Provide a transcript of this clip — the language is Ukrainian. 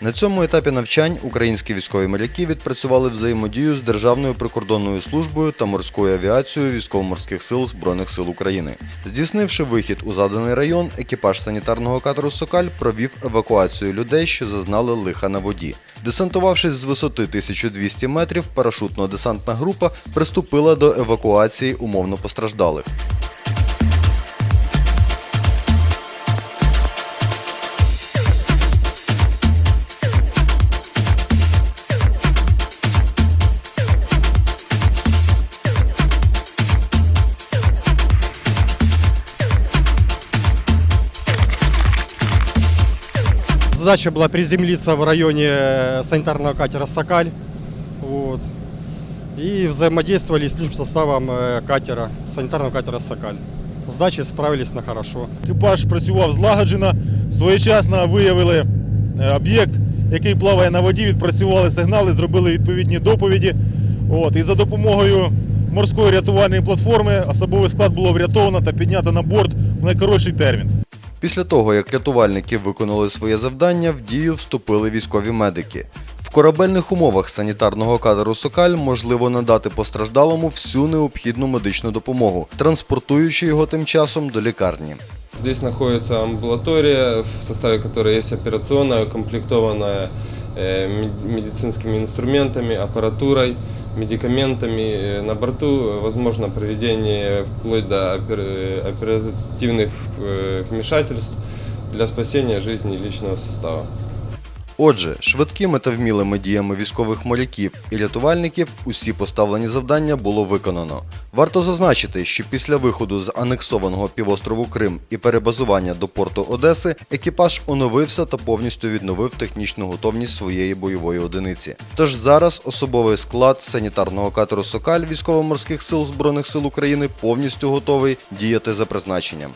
На цьому етапі навчань українські військові моряки відпрацювали взаємодію з Державною прикордонною службою та морською авіацією військово-морських сил Збройних сил України. Здійснивши вихід у заданий район, екіпаж санітарного катеру Сокаль провів евакуацію людей, що зазнали лиха на воді. Десантувавшись з висоти 1200 метрів, парашутно-десантна група приступила до евакуації умовно постраждалих. Задача была приземлиться в районе э, санитарного катера «Сокаль». Вот. И взаимодействовали с личным составом э, катера, санитарного катера «Сокаль». С задачей справились на хорошо. Екіпаж працював злагоджено, своєчасно виявили е, об'єкт, який плаває на воді, відпрацювали сигнали, зробили відповідні доповіді. От, і за допомогою морської рятувальної платформи особовий склад було врятовано та піднято на борт в найкоротший термін. Після того, як рятувальники виконали своє завдання, в дію вступили військові медики. В корабельних умовах санітарного катеру Сокаль можливо надати постраждалому всю необхідну медичну допомогу, транспортуючи його тим часом до лікарні. Здесь находится амбулатория, в составе которой есть операционная, укомплектованная э, мед- медицинскими инструментами, аппаратурой, медикаментами. Э, На борту э, возможно проведение вплоть до опер- оперативных э, вмешательств для спасения жизни личного состава. Отже, швидкими та вмілими діями військових моряків і рятувальників усі поставлені завдання було виконано. Варто зазначити, що після виходу з анексованого півострову Крим і перебазування до порту Одеси екіпаж оновився та повністю відновив технічну готовність своєї бойової одиниці. Тож зараз особовий склад санітарного катеру Сокаль військово-морських сил Збройних сил України повністю готовий діяти за призначенням.